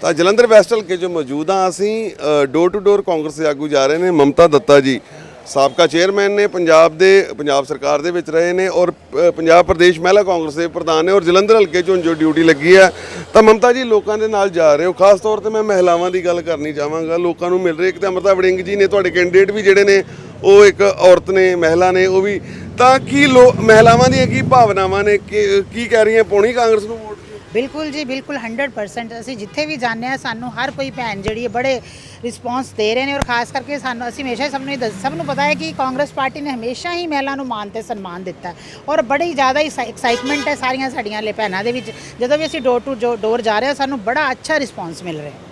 ਤਾਂ ਜਲੰਧਰ ਵੈਸਟ ਹਲਕੇ 'ਚ ਮੌਜੂਦ ਹਾਂ ਅਸੀਂ। ਡੋਰ ਟੂ ਡੋਰ ਕਾਂਗਰਸ ਦੇ ਆਗੂ ਜਾ ਰਹੇ ਨੇ, ਮਮਤਾ ਦੱਤਾ ਜੀ। ਸਾਬਕਾ ਚੇਅਰਮੈਨ ਨੇ ਪੰਜਾਬ ਦੇ, ਪੰਜਾਬ ਸਰਕਾਰ ਦੇ ਵਿੱਚ ਰਹੇ ਨੇ ਔਰ ਪੰਜਾਬ ਪ੍ਰਦੇਸ਼ ਮਹਿਲਾ ਕਾਂਗਰਸ ਦੇ ਪ੍ਰਧਾਨ ਨੇ ਔਰ ਜਲੰਧਰ ਹਲਕੇ 'ਚੋਂ ਜੋ ਡਿਊਟੀ ਲੱਗੀ ਹੈ। ਤਾਂ ਮਮਤਾ ਜੀ, ਲੋਕਾਂ ਦੇ ਨਾਲ ਜਾ ਰਹੇ ਹੋ। ਖਾਸ ਤੌਰ ਤੇ ਮੈਂ ਮਹਿਲਾਵਾਂ ਦੀ ਗੱਲ ਕਰਨੀ ਚਾਹਾਂਗਾ। ਲੋਕਾਂ ਨੂੰ ਮਿਲ ਰਹੇ ਇੱਕ ਤਾਂ ਅਮਰਤਾ ਵੜਿੰਗ ਜੀ ਨੇ, ਤੁਹਾਡੇ ਕੈਂਡੀਡੇਟ ਵੀ ਜਿਹੜੇ ਨੇ, ਉਹ ਇੱਕ ਔਰਤ ਨੇ, ਮਹਿਲਾ ਨੇ, ਉਹ ਵੀ। ਤਾਂ ਕੀ ਲੋ, ਮਹਿਲਾਵਾਂ ਦੀਆਂ ਕੀ ਭਾਵਨਾਵਾਂ ਨੇ? ਕੀ ਕੀ ਕਹਿ ਰਹੀਆਂ? ਪਾਉਣੀ ਕਾਂਗਰਸ ਨੂੰ ਵੋਟ ਬਿਲਕੁਲ ਜੀ ਬਿਲਕੁਲ 100% ਅਸੀਂ ਜਿੱਥੇ ਵੀ ਜਾਂਦੇ ਆ ਸਾਨੂੰ ਹਰ ਕੋਈ ਭੈਣ ਜਿਹੜੀ ਹੈ ਬੜੇ ਰਿਸਪੌਂਸ ਦੇ ਰਹੇ ਨੇ ਔਰ ਖਾਸ ਕਰਕੇ ਸਾਨੂੰ ਅਸੀਂ ਹਮੇਸ਼ਾ ਸਭ ਨੂੰ ਇਹ ਦੱਸ- ਸਭ ਨੂੰ ਪਤਾ ਹੈ ਕਿ ਕਾਂਗਰਸ ਪਾਰਟੀ ਨੇ ਹਮੇਸ਼ਾ ਹੀ ਮਹਿਲਾ ਨੂੰ ਮਾਨ ਤੇ ਸਨਮਾਨ ਦਿੱਤਾ ਹੈ ਔਰ ਬੜੀ ਜ਼ਿਆਦਾ ਹੀ ਐਕਸਾਈਟਮੈਂਟ ਹੈ ਸਾਰੀਆਂ ਸਾਡੀਆਂ ਲੈ ਭੈਣਾਂ ਦੇ ਵਿੱਚ। ਜਦੋਂ ਵੀ ਅਸੀਂ ਡੋਰ ਟੂ ਡੋਰ ਜਾ ਰਹੇ ਹਾਂ ਸਾਨੂੰ ਬੜਾ ਅੱਛਾ ਰਿਸਪੌਂਸ ਮਿਲ ਰਿਹਾ ਹੈ।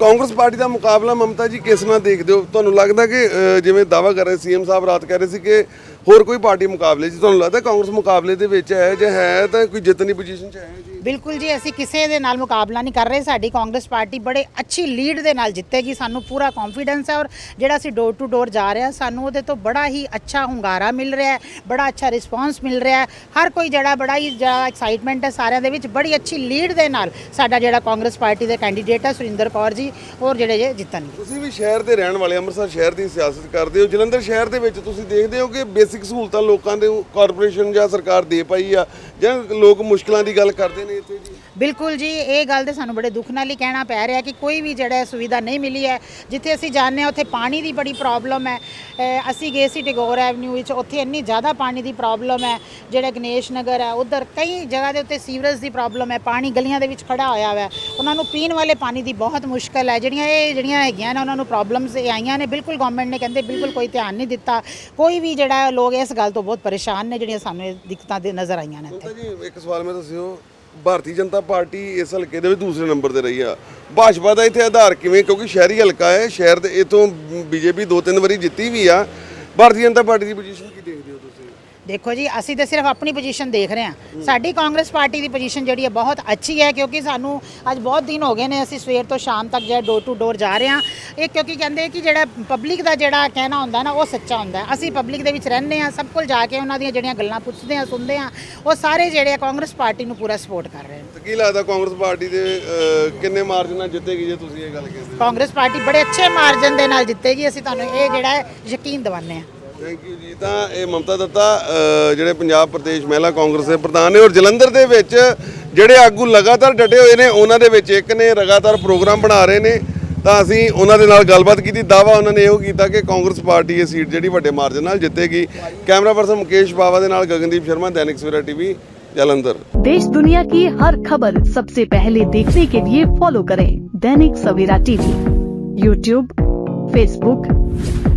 ਕਾਂਗਰਸ ਪਾਰਟੀ ਦਾ ਮੁਕਾਬਲਾ ਮਮਤਾ ਜੀ ਕਿਸ ਨਾਲ ਦੇਖਦੇ ਹੋ? ਤੁਹਾਨੂੰ ਲੱਗਦਾ ਕਿ ਅ, ਜਿਵੇਂ ਦਾਵਾ ਕਰ ਰਹੇ ਸੀਐਮ ਸਾਹਿਬ ਰਾਤ ਕਹਿ ਰਹੇ ਸੀ ਕਿ ਹੋਰ ਕੋਈ ਪਾਰਟੀ ਮੁਕਾਬਲੇ 'ਚ? ਤੁਹਾਨੂੰ ਲੱਗਦਾ ਕਾਂਗਰਸ ਮੁਕਾਬਲੇ ਦੇ ਵਿੱਚ ਹੈ ਜੇ ਹੈ ਤਾਂ ਕੋਈ ਜਿੱਤਣੀ ਪੋਜੀਸ਼ਨ 'ਚ ਹੈ ਜੀ? ਬਿਲਕੁਲ ਜੀ ਅਸੀਂ ਕਿਸੇ ਦੇ ਨਾਲ ਮੁਕਾਬਲਾ ਨਹੀਂ ਕਰ ਰਹੇ। ਸਾਡੀ ਕਾਂਗਰਸ ਪਾਰਟੀ ਬੜੇ ਅੱਛੀ ਲੀਡ ਦੇ ਨਾਲ ਜਿੱਤੇਗੀ। ਸਾਨੂੰ ਪੂਰਾ ਕੌਨਫੀਡੈਂਸ ਹੈ ਔਰ ਜਿਹੜਾ ਅਸੀਂ ਡੋਰ ਟੂ ਡੋਰ ਜਾ ਰਹੇ ਹਾਂ ਸਾਨੂੰ ਉਹਦੇ ਤੋਂ ਬੜਾ ਹੀ ਅੱਛਾ ਹੁੰਗਾਰਾ ਮਿਲ ਰਿਹਾ ਹੈ ਬੜਾ ਅੱਛਾ ਰਿਸਪਾਂਸ ਮਿਲ ਰਿਹਾ ਹੈ। ਹਰ ਕੋਈ ਜਿਹੜਾ ਬੜਾ ਹੀ ਜਿਹੜਾ ਐਕਸਾਈਟਮੈਂਟ ਹੈ ਸਾਰਿਆਂ ਦੇ ਵਿੱਚ ਬੜੀ ਅੱਛੀ ਲੀਡ ਦੇ ਨਾਲ ਸਾਡਾ ਜਿਹੜਾ ਕਾਂਗਰਸ ਪਾਰਟੀ ਦੇ ਕੈਂਡੀਡੇਟ ਹੈ ਸੁਰਿੰਦਰ ਕੌਰ ਜੀ ਔਰ ਜਿਹੜੇ ਜੇ ਜਿੱਤਣਗੇ। ਤੁਸੀਂ ਵੀ ਸ਼ਹਿਰ ਦੇ ਰਹਿਣ ਵਾਲੇ ਅੰਮ੍ਰਿਤਸਰ ਸ਼ਹਿਰ ਦੀ ਸਿਆਸਤ ਕਰਦੇ ਹੋ। ਜਲੰਧਰ ਸ਼ਹਿਰ ਦੇ ਵਿੱਚ ਤੁਸੀਂ ਦੇਖਦੇ ਹੋ ਕਿ ਬੇਸਿਕ ਸਹੂਲਤਾਂ ਲੋਕਾਂ ਦੇ ਕਾਰਪੋਰੇਸ਼ਨ ਜਾਂ ਸਰਕਾਰ ਦੇ ਪਾਈ ਆ, ਜਾਂ ਲੋਕ ਮੁਸ਼ਕਲਾਂ ਦੀ ਗੱਲ ਕਰਦੇ ਨੇ ਇੱਥੇ ਜੀ? ਬਿਲਕੁਲ ਜੀ, ਇਹ ਗੱਲ ਤੇ ਸਾਨੂੰ ਬੜੇ ਦੁੱਖ ਨਾਲ ਹੀ ਕਹਿਣਾ ਪੈ ਰਿਹਾ ਕਿ ਕੋਈ ਵੀ ਜਿਹੜਾ ਸੁਵਿਧਾ ਨਹੀਂ ਮਿਲੀ ਹੈ, ਜਿੱਥੇ ਅਸੀਂ ਜਾਂਦੇ ਹਾਂ, ਉੱਥੇ ਪਾਣੀ ਦੀ ਬੜੀ ਪ੍ਰੋਬਲਮ ਹੈ। ਅਸੀਂ ਗਏ ਸੀ ਟਿਗੋਰ ਐਵਨਿਊ ਵਿੱਚ, ਉੱਥੇ ਇੰਨੀ ਜ਼ਿਆਦਾ ਪਾਣੀ ਦੀ ਪ੍ਰੋਬਲਮ ਹੈ, ਜਿਹੜਾ ਗਣੇਸ਼ ਨਗਰ ਹੈ, ਉਧਰ ਕਈ ਜਗ੍ਹਾ ਦੇ ਉੱਤੇ ਸੀਵਰੇਜ ਦੀ ਪ੍ਰੋਬਲਮ ਹੈ, ਪਾਣੀ ਗਲੀਆਂ ਦੇ ਵਿੱਚ ਖੜਾ ਹੋਇਆ ਹੋਇਆ ਉਹਨਾਂ ਨੂੰ ਪੀਣ ਵਾਲੇ ਪਾਣੀ ਦੀ ਬਹੁਤ ਮੁਸ਼ਕਲ ਹੈ, ਜਿਹੜੀਆਂ ਇਹ, ਜਿਹੜੀਆਂ ਹੈਗੀਆਂ ਨੇ, ਉਹਨਾਂ ਨੂੰ ਪ੍ਰੋਬਲਮਸ ਆਈਆਂ ਨੇ। ਬਿਲਕੁਲ ਗਵਰਨਮੈਂਟ ਨੇ ਕਹਿੰਦੇ ਬਿਲਕੁਲ ਕੋਈ ਧਿਆਨ ਨਹੀਂ ਦਿੱਤਾ। ਕੋਈ ਵੀ ਜਿਹੜਾ ਲੋਕ ਇਸ ਗੱਲ ਤੋਂ ਬਹੁਤ ਪਰੇਸ਼ਾਨ ਨੇ, ਜਿਹੜੀਆਂ ਸਾਨੂੰ ਇਹ ਦਿੱਕਤਾਂ ਦੇ ਨਜ਼ਰ ਆਈਆਂ ਨੇ ਇੱਥੇ। ਜੀ, ਇੱਕ ਸਵਾਲ ਮੈਂ ਦੱਸਿਓ, ਭਾਰਤੀ ਜਨਤਾ ਪਾਰਟੀ ਇਸ ਹਲਕੇ ਦੇ ਵਿੱਚ ਦੂਸਰੇ ਨੰਬਰ ਤੇ ਰਹੀ ਆ। ਭਾਜਪਾ ਦਾ ਇੱਥੇ ਆਧਾਰ ਕਿਵੇਂ? ਕਿਉਂਕਿ ਸ਼ਹਿਰੀ ਹਲਕਾ ਹੈ, ਸ਼ਹਿਰ ਦੇ ਇਥੋਂ ਬੀਜੇਪੀ ਦੋ ਤਿੰਨ ਵਾਰੀ ਜਿੱਤੀ ਵੀ ਆ। ਭਾਰਤੀ ਜਨਤਾ ਪਾਰਟੀ ਦੀ ਪੋਜੀਸ਼ਨ ਕੀ ਦੇਖਦੇ ਹੋ ਤੁਸੀਂ? ਦੇਖੋ ਜੀ ਅਸੀਂ ਤਾਂ ਸਿਰਫ ਆਪਣੀ ਪੋਜੀਸ਼ਨ ਦੇਖ ਰਹੇ ਹਾਂ। ਸਾਡੀ ਕਾਂਗਰਸ ਪਾਰਟੀ ਦੀ ਪੋਜੀਸ਼ਨ ਜਿਹੜੀ ਹੈ ਬਹੁਤ ਅੱਛੀ ਹੈ ਕਿਉਂਕਿ ਸਾਨੂੰ ਅੱਜ ਬਹੁਤ ਦਿਨ ਹੋ ਗਏ ਨੇ ਅਸੀਂ ਸਵੇਰ ਤੋਂ ਸ਼ਾਮ ਤੱਕ ਜਿਹੜਾ ਡੋਰ ਟੂ ਡੋਰ ਜਾ ਰਹੇ ਹਾਂ। ਇਹ ਕਿਉਂਕਿ ਕਹਿੰਦੇ ਕਿ ਜਿਹੜਾ ਪਬਲਿਕ ਦਾ ਜਿਹੜਾ ਕਹਿਣਾ ਹੁੰਦਾ ਨਾ ਉਹ ਸੱਚਾ ਹੁੰਦਾ। ਅਸੀਂ ਪਬਲਿਕ ਦੇ ਵਿੱਚ ਰਹਿੰਦੇ ਹਾਂ ਸਭ ਕੋਲ ਜਾ ਕੇ ਉਹਨਾਂ ਦੀਆਂ ਜਿਹੜੀਆਂ ਗੱਲਾਂ ਪੁੱਛਦੇ ਹਾਂ ਸੁਣਦੇ ਹਾਂ ਉਹ ਸਾਰੇ ਜਿਹੜੇ ਆ ਕਾਂਗਰਸ ਪਾਰਟੀ ਨੂੰ ਪੂਰਾ ਸਪੋਰਟ ਕਰ ਰਹੇ ਨੇ। ਤੇ ਕੀ ਲੱਗਦਾ ਕਾਂਗਰਸ ਪਾਰਟੀ ਦੇ ਅਹ, ਕਿੰਨੇ ਮਾਰਜਨ ਨਾਲ ਜਿੱਤੇਗੀ ਜੇ ਤੁਸੀਂ ਇਹ ਗੱਲ ਕਹਿੰਦੇ ਹੋ ਕਾਂਗਰਸ ਪਾਰਟੀ ਬੜੇ ਅੱਛੇ ਮਾਰਜਨ ਦੇ ਨਾਲ ਜਿੱਤੇਗੀ ਅਸੀਂ ਤੁਹਾਨੂੰ ਇਹ ਜਿਹੜਾ ਹੈ ਯਕੀਨ ਦਿਵਾਉਂਦੇ ਹਾਂ। ਥੈਂਕ ਯੂ ਜੀ ਤਾਂ ਇਹ ਮਮਤਾ ਦੱਤਾ ਅਹ, ਜਿਹੜੇ ਪੰਜਾਬ ਪ੍ਰਦੇਸ਼ ਮਹਿਲਾ ਕਾਂਗਰਸ ਦੇ ਪ੍ਰਧਾਨ ਨੇ ਔਰ ਜਲੰਧਰ ਦੇ ਵਿੱਚ ਜਿਹੜੇ ਆਗੂ ਲਗਾਤਾਰ ਡਟੇ ਹੋਏ ਨੇ ਉਹਨਾਂ ਦੇ ਵਿੱਚ ਇੱਕ ਨੇ ਲਗਾਤਾਰ ਪ੍ਰੋਗਰਾਮ ਬਣਾ ਰਹੇ ਨੇ ਤਾਂ ਅਸੀਂ ਉਹਨਾਂ ਦੇ ਨਾਲ ਗੱਲਬਾਤ ਕੀਤੀ ਦਾਵਾ ਉਹਨਾਂ ਨੇ ਇਹੋ ਕੀਤਾ ਕਿ ਕਾਂਗਰਸ ਪਾਰਟੀ ਇਹ ਸੀਟ ਜਿਹੜੀ ਵੱਡੇ ਮਾਰਜਨ ਨਾਲ ਜਿੱਤੇਗੀ ਕੈਮਰਾ ਪਰਸਨ ਮੁਕੇਸ਼ ਬਾਵਾ ਦੇ ਨਾਲ ਗਗਨਦੀਪ ਸ਼ਰਮਾ ਦੈਨਿਕ ਸਵੇਰਾ ਟੀਵੀ ਜਲੰਧਰ देश दुनिया की हर खबर सबसे पहले देखने के लिए फॉलो करें Dainik Savera TV YouTube Facebook